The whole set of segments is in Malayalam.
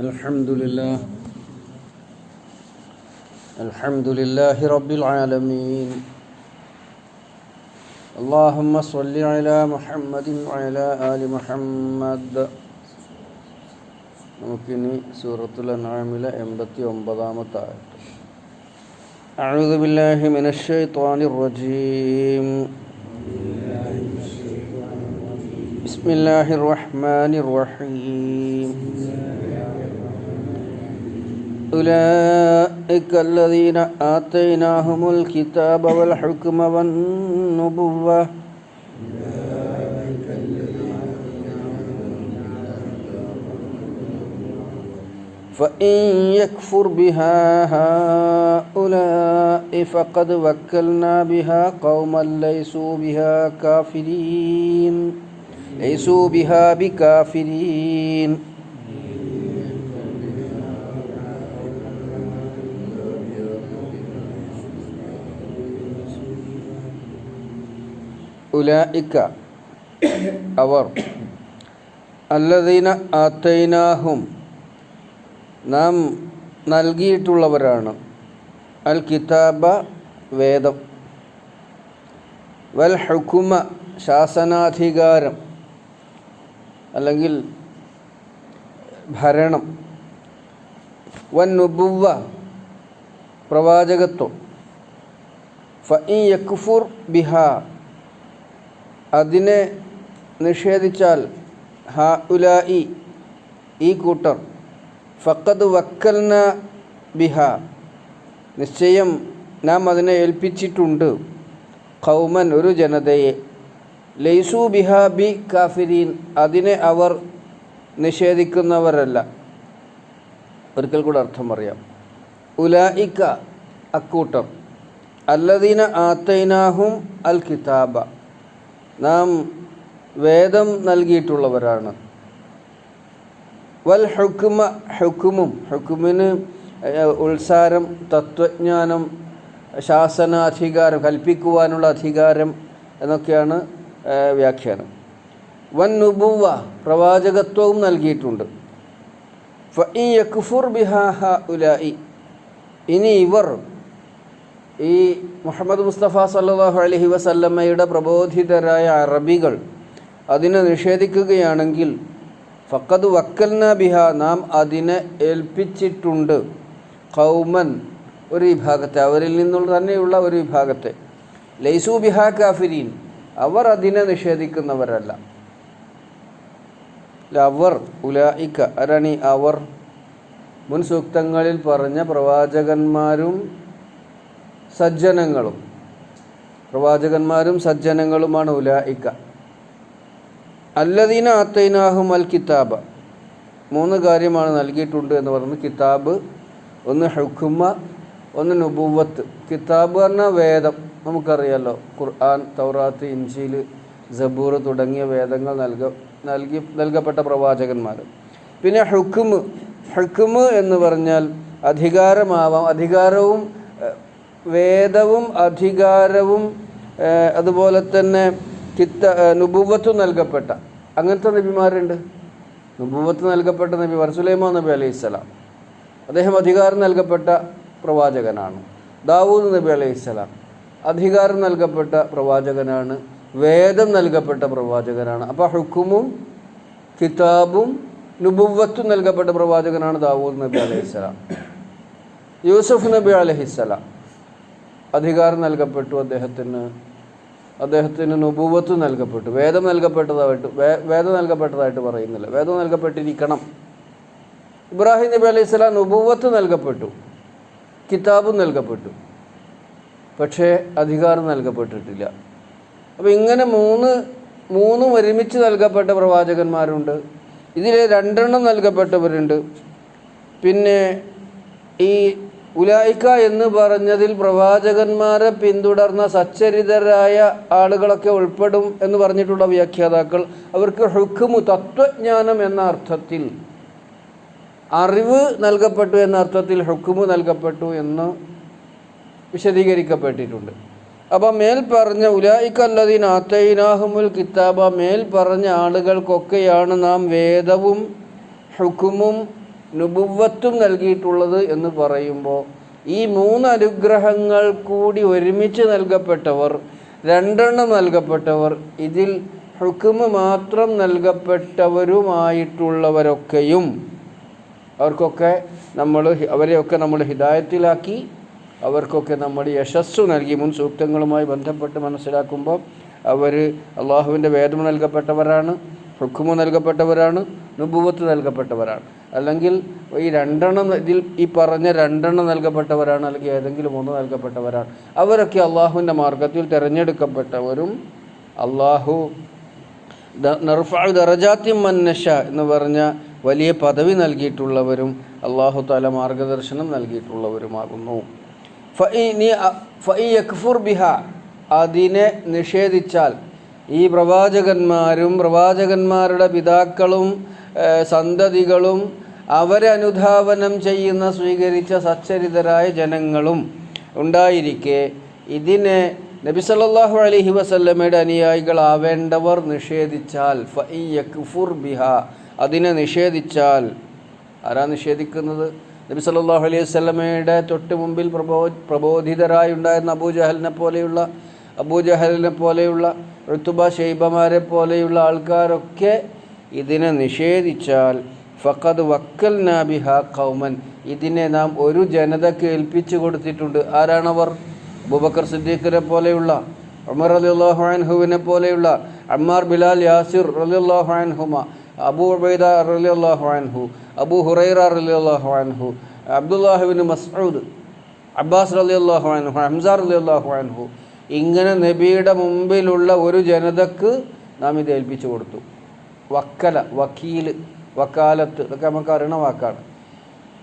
الحمد لله الحمد لله رب العالمين اللهم صل على محمد وعلى آل محمد നമുക്കിനി സൂറത്തുൽ അൻആമിലെ എൺപത്തി ഒമ്പതാമത്തെ ആയത്ത് أعوذ بالله من الشيطان الرجيم بسم الله الرحمن الرحيم أولئك الذين آتيناهم الكتاب والحكم والنبوة. فإن يكفر بها هؤلاء فقد وكلنا بها قوما ليسوا بها كافرين. ليسوا بها بكافرين. ഉലായിക്ക അവർ അല്ലദീന ആത്തൈനാഹും നാം നൽകിയിട്ടുള്ളവരാണ്. അൽ കിതാബ വേദം. വൽ ഹുക്കുമ ശാസനാധികാരം. അല്ലെങ്കിൽ ഭരണം. വൻ നുബുവ പ്രവാചകത്വം. ഫ ഇ യക്ഫുർ ബിഹ. അതിനെ നിഷേധിച്ചാൽ ഹ ഉലായി ഈ കൂട്ടർ ഫക്കത് വക്കൽന ബിഹ നിശ്ചയം നാം അതിനെ ഏൽപ്പിച്ചിട്ടുണ്ട്. കൗമൻ ഒരു ജനതയെ. ലൈസു ബിഹ ബി കാഫിരീൻ അതിനെ അവർ നിഷേധിക്കുന്നവരല്ല. ഒരിക്കൽ കൂടെ അർത്ഥം പറയാം. ഉലായിക്ക അക്കൂട്ടർ അല്ലദീന ആത്തൈനാഹും അൽ കിതാബ നാം വേദം നൽകിയിട്ടുള്ളവരാണ്. വൽ ഹുക്കുമ ഹുക്കുമും ഹുക്കുമിന് ഉത്സാരം തത്വജ്ഞാനം ശാസനാധികാരം കൽപ്പിക്കുവാനുള്ള അധികാരം എന്നൊക്കെയാണ് വ്യാഖ്യാനം. വൻ നുബുവ പ്രവാചകത്വവും നൽകിയിട്ടുണ്ട്. ഫഇ യക്ഫുർ ബിഹാഹ ഉലായി ഇനി ഇവർ ഈ മുഹമ്മദ് മുസ്തഫ സല്ലാഹു അലഹി വസല്ലമ്മയുടെ പ്രബോധിതരായ അറബികൾ അതിനെ നിഷേധിക്കുകയാണെങ്കിൽ ഫക്കത് വക്കൽന ബിഹ നാം അതിനെ ഏൽപ്പിച്ചിട്ടുണ്ട്. കൗമൻ ഒരു വിഭാഗത്തെ അവരിൽ നിന്നുള്ള തന്നെയുള്ള ഒരു വിഭാഗത്തെ. ലൈസു ബിഹ കാഫിരീൻ അവർ അതിനെ നിഷേധിക്കുന്നവരല്ല. അവർ ഉലായിക്ക ആരാണ് അവർ മുൻ സൂക്തങ്ങളിൽ പറഞ്ഞ പ്രവാചകന്മാരും സജ്ജനങ്ങളും. പ്രവാചകന്മാരും സജ്ജനങ്ങളുമാണ് ഉലായിക്ക അല്ലദീന അത്തൈനാഹും അൽ കിതാബ. മൂന്ന് കാര്യമാണ് നൽകിയിട്ടുണ്ട് എന്ന് പറയുന്നത് കിതാബ് ഒന്ന് ഹുക്കുമ ഒന്ന് നുബുവത്ത്. കിതാബ് പറഞ്ഞാൽ വേദം. നമുക്കറിയാലോ ഖുർആൻ തൗറാത്ത് ഇഞ്ചിൽ ജബൂർ തുടങ്ങിയ വേദങ്ങൾ നൽക നൽകി നൽകപ്പെട്ട പ്രവാചകന്മാർ. പിന്നെ ഹുക്കുമ് ഹുക്കുമ് എന്ന് പറഞ്ഞാൽ അധികാരമാവാം അധികാരവും വേദവും അധികാരവും അതുപോലെ തന്നെ കിത്ത നുബുവത്ത് നൽകപ്പെട്ട. അങ്ങനത്തെ നബിമാരുണ്ട്? നുബുവത്ത് നൽകപ്പെട്ട നബി വർസുലൈമ നബി അലൈഹി സ്വലാം. അദ്ദേഹം അധികാരം നൽകപ്പെട്ട പ്രവാചകനാണ്. ദാവൂദ് നബി അലൈഹി സ്വലാം അധികാരം നൽകപ്പെട്ട പ്രവാചകനാണ്. വേദം നൽകപ്പെട്ട പ്രവാചകനാണ്. അപ്പോൾ ഹുക്കുമും കിതാബും നുബുവത്തും നൽകപ്പെട്ട പ്രവാചകനാണ് ദാവൂദ് നബി അലൈഹി സ്വലാം. യൂസുഫ് നബി അലഹിസ്സലാം അധികാരം നൽകപ്പെട്ടു അദ്ദേഹത്തിന്. അദ്ദേഹത്തിന് നുപൂവത്ത് നൽകപ്പെട്ടു. വേദം നൽകപ്പെട്ടതായിട്ട് വേദം നൽകപ്പെട്ടതായിട്ട് പറയുന്നില്ല. വേദം നൽകപ്പെട്ടിരിക്കണം. ഇബ്രാഹിം നബി അലൈഹി സ്വലാം നുപൂവത്ത് നൽകപ്പെട്ടു. കിതാബും നൽകപ്പെട്ടു. പക്ഷേ അധികാരം നൽകപ്പെട്ടിട്ടില്ല. അപ്പോൾ ഇങ്ങനെ മൂന്ന് മൂന്നും ഒരുമിച്ച് നൽകപ്പെട്ട പ്രവാചകന്മാരുണ്ട്. ഇതിൽ രണ്ടെണ്ണം നൽകപ്പെട്ടവരുണ്ട്. പിന്നെ ഈ ഉലായിക്ക എന്ന് പറഞ്ഞതിൽ പ്രവാചകന്മാരെ പിന്തുടർന്ന സച്ചരിതരായ ആളുകളൊക്കെ ഉൾപ്പെടും എന്ന് പറഞ്ഞിട്ടുള്ള വ്യാഖ്യാതാക്കൾ. അവർക്ക് ഹുക്കുമു തത്വജ്ഞാനം എന്ന അർത്ഥത്തിൽ അറിവ് നൽകപ്പെട്ടു എന്ന അർത്ഥത്തിൽ ഹുക്കുമു നൽകപ്പെട്ടു എന്ന് വിശദീകരിക്കപ്പെട്ടിട്ടുണ്ട്. അപ്പം മേൽ പറഞ്ഞ ഉലായിക്കല്ലതിനാത്തൈനാഹുമുൽ ആത്തൈനാഹുമുൽ കിതാബ മേൽ പറഞ്ഞ ആളുകൾക്കൊക്കെയാണ് നാം വേദവും ഹുക്കുമും നുബുവത്തും നൽകിയിട്ടുള്ളത് എന്ന് പറയുമ്പോൾ ഈ മൂന്ന് അനുഗ്രഹങ്ങൾ കൂടി ഒരുമിച്ച് നൽകപ്പെട്ടവർ രണ്ടെണ്ണം നൽകപ്പെട്ടവർ ഇതിൽ ഹുക്കുമ് മാത്രം നൽകപ്പെട്ടവരുമായിട്ടുള്ളവരൊക്കെയും അവർക്കൊക്കെ നമ്മൾ അവരെയൊക്കെ നമ്മൾ ഹിദായത്തിലാക്കി അവർക്കൊക്കെ നമ്മൾ യശസ്സു നൽകി. മുൻ സൂക്തങ്ങളുമായി ബന്ധപ്പെട്ട് മനസ്സിലാക്കുമ്പോൾ അവർ അള്ളാഹുവിന്റെ വേദം നൽകപ്പെട്ടവരാണ് ഹുക്കുമ് നൽകപ്പെട്ടവരാണ് നുബുവത്ത് നൽകപ്പെട്ടവരാണ്. അല്ലെങ്കിൽ ഈ രണ്ടെണ്ണം ഇതിൽ ഈ പറഞ്ഞ രണ്ടെണ്ണം നൽകപ്പെട്ടവരാണ് അല്ലെങ്കിൽ ഏതെങ്കിലും ഒന്ന് നൽകപ്പെട്ടവരാണ്. അവരൊക്കെ അള്ളാഹുവിന്റെ മാർഗത്തിൽ തിരഞ്ഞെടുക്കപ്പെട്ടവരും അള്ളാഹു നർഫാ ദറജാത്തി മന്നഷ എന്ന് പറഞ്ഞ വലിയ പദവി നൽകിയിട്ടുള്ളവരും അള്ളാഹു താല മാർഗദർശനം നൽകിയിട്ടുള്ളവരുമാകുന്നു. യക്ഫുർ ബിഹ അതിനെ നിഷേധിച്ചാൽ ഈ പ്രവാചകന്മാരും പ്രവാചകന്മാരുടെ പിതാക്കളും സന്തതികളും അവരെ അനുധാവനം ചെയ്യുന്ന സ്വീകരിച്ച സച്ചരിതരായ ജനങ്ങളും ഉണ്ടായിരിക്കെ. ഇതിനെ നബി സല്ലാഹു അലഹി വസല്ലമയുടെ അനുയായികളാവേണ്ടവർ നിഷേധിച്ചാൽ യക്ഫുർ ബിഹ അതിനെ നിഷേധിച്ചാൽ. ആരാ നിഷേധിക്കുന്നത്? നബി സല്ലാഹു അലൈഹി വസല്ലമയുടെ തൊട്ട് മുമ്പിൽ പ്രബോ പ്രബോധിതരായി ഉണ്ടായിരുന്ന അബൂജഹലിനെ പോലെയുള്ള അബൂജഹലിനെ പോലെയുള്ള ഋത്തുബ ഷെയ്ബമാരെ പോലെയുള്ള ആൾക്കാരൊക്കെ ഇതിനെ നിഷേധിച്ചാൽ ഫഖദ് വക്കൽ നാബിഹ കൗമൻ ഇതിനെ നാം ഒരു ജനതയ്ക്ക് ഏൽപ്പിച്ചു കൊടുത്തിട്ടുണ്ട്. ആരാണവർ? അബൂബക്കർ സിദ്ദീഖിനെ പോലെയുള്ള ഉമർ അലി അൻഹുവിനെ പോലെയുള്ള അമ്മാർ ബിലാൽ യാസിർ റളിയല്ലാഹു അൻഹുമ അബു ഉബൈദ റളിയല്ലാഹു അൻഹു അബു ഹുറൈറ റളിയല്ലാഹു അൻഹു അബ്ദുല്ലാഹുബിൻ മസ്ഊദ് അബ്ബാസ് റളിയല്ലാഹു അൻഹു ഹംസാർ അലി അൻഹു. ഇങ്ങനെ നബിയുടെ മുമ്പിലുള്ള ഒരു ജനതക്ക് നാം ഇത് ഏൽപ്പിച്ചു കൊടുത്തു. വക്കല വക്കീൽ വക്കാലത്ത് ഇതൊക്കെ നമുക്ക് അറിയണ വാക്കാണ്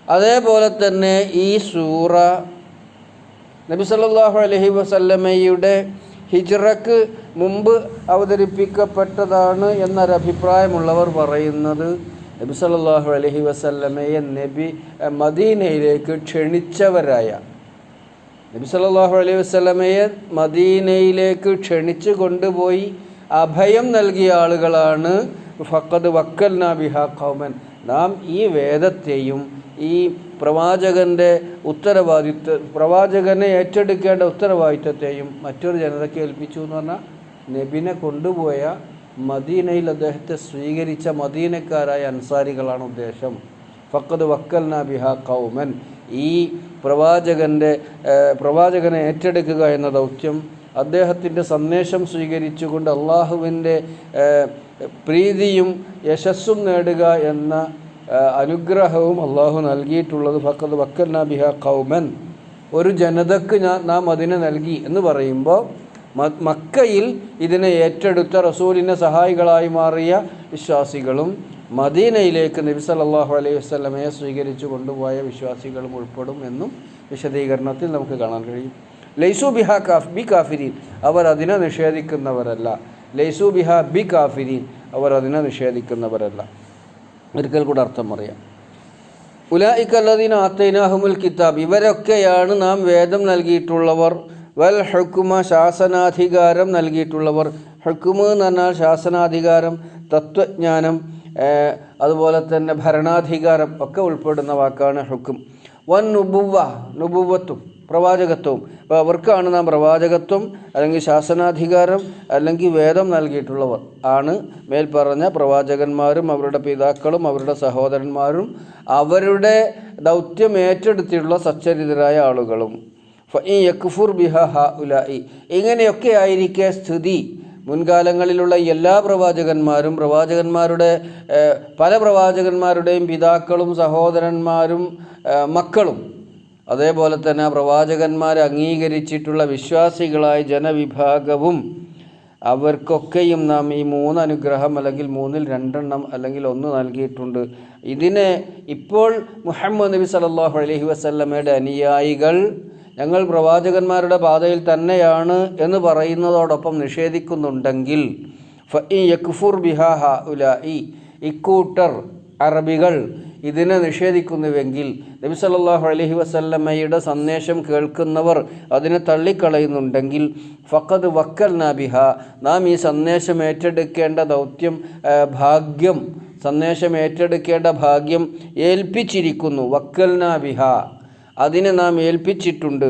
അതേപോലെ തന്നെ ഈ സൂറ നബി സല്ലാഹു അലഹി വസല്ലമയുടെ ഹിജ്റക്ക് മുമ്പ് അവതരിപ്പിക്കപ്പെട്ടതാണ് എന്നൊരഭിപ്രായമുള്ളവർ പറയുന്നത് നബി സല്ലാഹു അലഹി വസല്ലമയെ നബി മദീനയിലേക്ക് ക്ഷണിച്ചവരായ. നബി സല്ലാഹു അലൈഹി വസ്ലമയെ മദീനയിലേക്ക് ക്ഷണിച്ചു കൊണ്ടുപോയി അഭയം നൽകിയ ആളുകളാണ് ഫഖദ് വക്കൽ നാബിഹ കൗമൻ നാം ഈ വേദത്തെയും ഈ പ്രവാചകന്റെ ഉത്തരവാദിത്വ പ്രവാചകനെ ഏറ്റെടുക്കേണ്ട ഉത്തരവാദിത്വത്തെയും മറ്റൊരു ജനതയ്ക്ക് ഏൽപ്പിച്ചു എന്ന് പറഞ്ഞാൽ നബിനെ കൊണ്ടുപോയ മദീനയിൽ അദ്ദേഹത്തെ സ്വീകരിച്ച മദീനക്കാരായ അൻസാരികളാണ് ഉദ്ദേശം. ഫക്കത് വക്കൽ നാബിഹ കൗമൻ ഈ പ്രവാചകന്റെ പ്രവാചകനെ ഏറ്റെടുക്കുക എന്ന ദൗത്യം അദ്ദേഹത്തിന്റെ സന്ദേശം സ്വീകരിച്ചുകൊണ്ട് അള്ളാഹുവിന്റെ പ്രീതിയും യശസ്സും നേടുക എന്ന അനുഗ്രഹവും അള്ളാഹു നൽകിയിട്ടുള്ളത് ഫക്കത് വക്കൽ ബിഹ കൗമൻ ഒരു ജനതക്ക് നാം അതിനെ നൽകി എന്ന് പറയുമ്പോൾ മക്കയിൽ ഇതിനെ ഏറ്റെടുത്ത റസൂലിന്റെ സഹായികളായി മാറിയ വിശ്വാസികളും മദീനയിലേക്ക് നബി സല്ലല്ലാഹു അലൈഹി വസ്ലമയെ സ്വീകരിച്ചു കൊണ്ടുപോയ വിശ്വാസികളും ഉൾപ്പെടും എന്നും വിശദീകരണത്തിൽ നമുക്ക് കാണാൻ കഴിയും. ലൈസു ബിഹ കാഫ് ബി കാഫിരീൻ. അവർ അതിനെ നിഷേധിക്കുന്നവരല്ല. ലൈസു ബിഹ ബി കാഫിരീൻ. അവർ അതിനെ നിഷേധിക്കുന്നവരല്ല. ഒരിക്കൽ കൂടെ അർത്ഥം പറയാം. ഉലായിക്കല്ലദീന ആത്തൈനാഹുമുൽ കിതാബ്. ഇവരൊക്കെയാണ് നാം വേദം നൽകിയിട്ടുള്ളവർ. വൽ ഹുക്കുമ ശാസനാധികാരം നൽകിയിട്ടുള്ളവർ. ഹുക്കുമ് എന്ന് പറഞ്ഞാൽ ശാസനാധികാരം തത്വജ്ഞാനം അതുപോലെ തന്നെ ഭരണാധികാരം ഒക്കെ ഉൾപ്പെടുന്ന വാക്കാണ് ഹുക്കും വൻ നുബുവ നുബുവത്തും പ്രവാചകത്വവും. അപ്പോൾ അവർക്കാണ് നാം പ്രവാചകത്വം അല്ലെങ്കിൽ ശാസനാധികാരം അല്ലെങ്കിൽ വേദം നൽകിയിട്ടുള്ളവർ ആണ് മേൽ പറഞ്ഞ പ്രവാചകന്മാരും അവരുടെ പിതാക്കളും അവരുടെ സഹോദരന്മാരും അവരുടെ ദൗത്യം ഏറ്റെടുത്തിട്ടുള്ള സച്ചരിതരായ ആളുകളും. ഈ യക്ഫുർ ബിഹ ഹ ഉലായി ഇങ്ങനെയൊക്കെ ആയിരിക്കെ സ്ഥിതി. മുൻകാലങ്ങളിലുള്ള എല്ലാ പ്രവാചകന്മാരും പ്രവാചകന്മാരുടെ പല പ്രവാചകന്മാരുടെയും പിതാക്കളും സഹോദരന്മാരും മക്കളും അതേപോലെ തന്നെ പ്രവാചകന്മാരെ അംഗീകരിച്ചിട്ടുള്ള വിശ്വാസികളായ ജനവിഭാഗവും അവർക്കൊക്കെയും നാം ഈ മൂന്ന് അനുഗ്രഹം അല്ലെങ്കിൽ മൂന്നിൽ രണ്ടെണ്ണം അല്ലെങ്കിൽ ഒന്ന് നൽകിയിട്ടുണ്ട്. ഇതിനെ ഇപ്പോൾ മുഹമ്മദ് നബി സല്ലല്ലാഹു അലഹി വസല്ലമയുടെ അനുയായികൾ ഞങ്ങൾ പ്രവാചകന്മാരുടെ പാതയിൽ തന്നെയാണ് എന്ന് പറയുന്നതോടൊപ്പം നിഷേധിക്കുന്നുണ്ടെങ്കിൽ ഫ ഫഇൻ യക്ഫുർ ബിഹാ ഹഉലാഇ ഇക്കൂട്ടർ അറബികൾ ഇതിനെ നിഷേധിക്കുന്നുവെങ്കിൽ നബി സല്ലാഹു അലഹി വസല്ലമ്മയുടെ സന്ദേശം കേൾക്കുന്നവർ അതിനെ തള്ളിക്കളയുന്നുണ്ടെങ്കിൽ ഫക്കത് വക്കൽ നബിഹ നാം ഈ സന്ദേശം ഏറ്റെടുക്കേണ്ട ദൗത്യം ഭാഗ്യം സന്ദേശം ഏറ്റെടുക്കേണ്ട ഭാഗ്യം ഏൽപ്പിച്ചിരിക്കുന്നു. വക്കൽ നബിഹ അതിനെ നാം ഏൽപ്പിച്ചിട്ടുണ്ട്.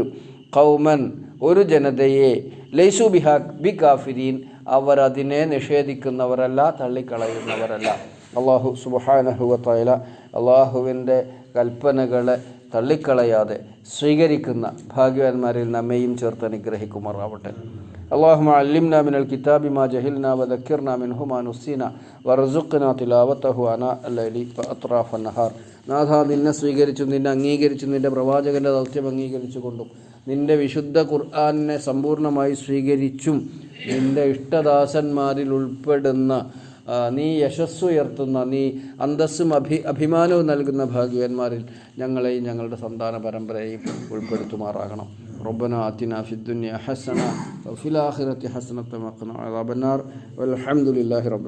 കൗമൻ ഒരു ജനതയെ ലൈസു ബിഹാ ബി കാഫിരീൻ അവർ അതിനെ നിഷേധിക്കുന്നവരല്ല തള്ളിക്കളയുന്നവരല്ല. അള്ളാഹു സുബഹാനഹുവത്തയില അള്ളാഹുവിന്റെ കൽപ്പനകളെ തള്ളിക്കളയാതെ സ്വീകരിക്കുന്ന ഭാഗ്യവാന്മാരിൽ നമ്മയും ചേർത്ത് അനുഗ്രഹിക്കുമാറാവട്ടെ. അള്ളാഹു അല്ലിംന മിനൽ കിതാബി മാ ജഹിൽന വ ദക്കിർന നുസീന അന അത്രാഫ് നഹാർ നാഥ നിന്നെ സ്വീകരിച്ചു നിന്നെ അംഗീകരിച്ചു നിന്റെ പ്രവാചകന്റെ ദൗത്യം അംഗീകരിച്ചു കൊണ്ടും നിന്റെ വിശുദ്ധ ഖുർആാനിനെ സമ്പൂർണമായി സ്വീകരിച്ചും നിന്റെ ഇഷ്ടദാസന്മാരിൽ ഉൾപ്പെടുന്ന നീ യശസ്സുയർത്തുന്ന നീ അന്തസ്സും അഭി അഭിമാനവും നൽകുന്ന ഭാഗ്യവാന്മാരിൽ ഞങ്ങളെയും ഞങ്ങളുടെ സന്താന പരമ്പരയെയും ഉൾപ്പെടുത്തുമാറാകണം ربنا آتنا في الدنيا حسنة وفي الآخرة حسنة وقنا عذاب النار والحمد لله رب